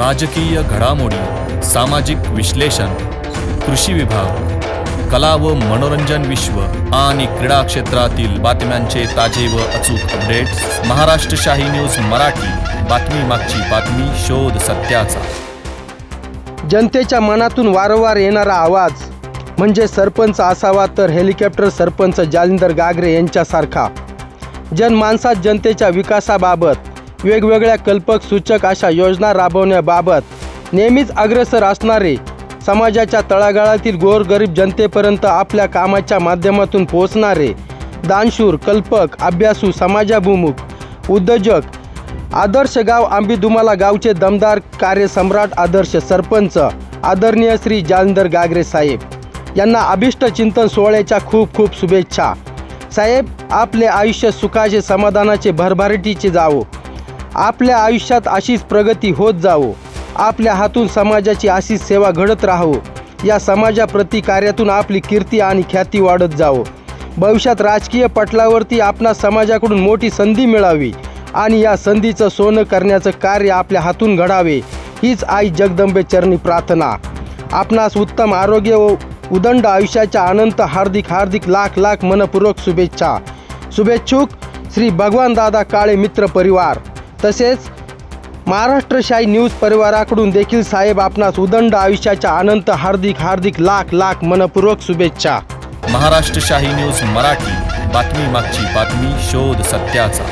राजकीय घडामोडी सामाजिक विश्लेषण कृषी विभाग कला व मनोरंजन विश्व आणि क्रीडा क्षेत्रातील बातम्यांचे ताजे व अचूक अपडेट्स महाराष्ट्र शाही न्यूज मराठी. बातमी मागची बातमी शोध सत्याचा. जनतेच्या मनातून वारंवार येणारा आवाज म्हणजे सरपंच असावा तर हेलिकॉप्टर सरपंच जालिंदर गागरे यांच्यासारखा. जनमानसात जनतेच्या विकासाबाबत वेगवेगळ्या कल्पक सूचक अशा योजना राबवण्याबाबत नेहमीच अग्रेसर असणारे समाजाच्या तळागाळातील गोरगरीब जनतेपर्यंत आपल्या कामाच्या माध्यमातून पोहोचणारे दानशूर कल्पक अभ्यासू समाजाभिमुख उद्योजक आदर्श गाव आंबीदुमाला गावचे दमदार कार्यसम्राट आदर्श सरपंच आदरणीय श्री जालंधर गागरे साहेब यांना अभिष्ट चिंतन सोहळ्याच्या खूप खूप शुभेच्छा. साहेब आपले आयुष्य सुखाचे समाधानाचे भरभराटीचे जावो. आपल्या आयुष्यात अशीच प्रगती होत जावो. आपल्या हातून समाजाची अशीच सेवा घडत राहो या समाजाप्रती कार्यातून आपली कीर्ती आणि ख्याती वाढत जावो. भविष्यात राजकीय पटलावरती आपणा समाजाकडून मोठी संधी मिळावी आणि या संधीचं सोनं करण्याचं कार्य आपल्या हातून घडावे हीच आई जगदंबे चरणी प्रार्थना. आपणास उत्तम आरोग्य व उदंड आयुष्याच्या अनंत हार्दिक हार्दिक लाख लाख मनपूर्वक शुभेच्छा. शुभेच्छुक श्री भगवान दादा काळे मित्र परिवार. तसेच महाराष्ट्रशाही न्यूज परिवाराकडून देखील साहेब आपणास उदंड आयुष्याच्या अनंत हार्दिक हार्दिक लाख लाख मनपूर्वक शुभेच्छा. महाराष्ट्रशाही न्यूज मराठी बातमी मागची बातमी शोध सत्याचा.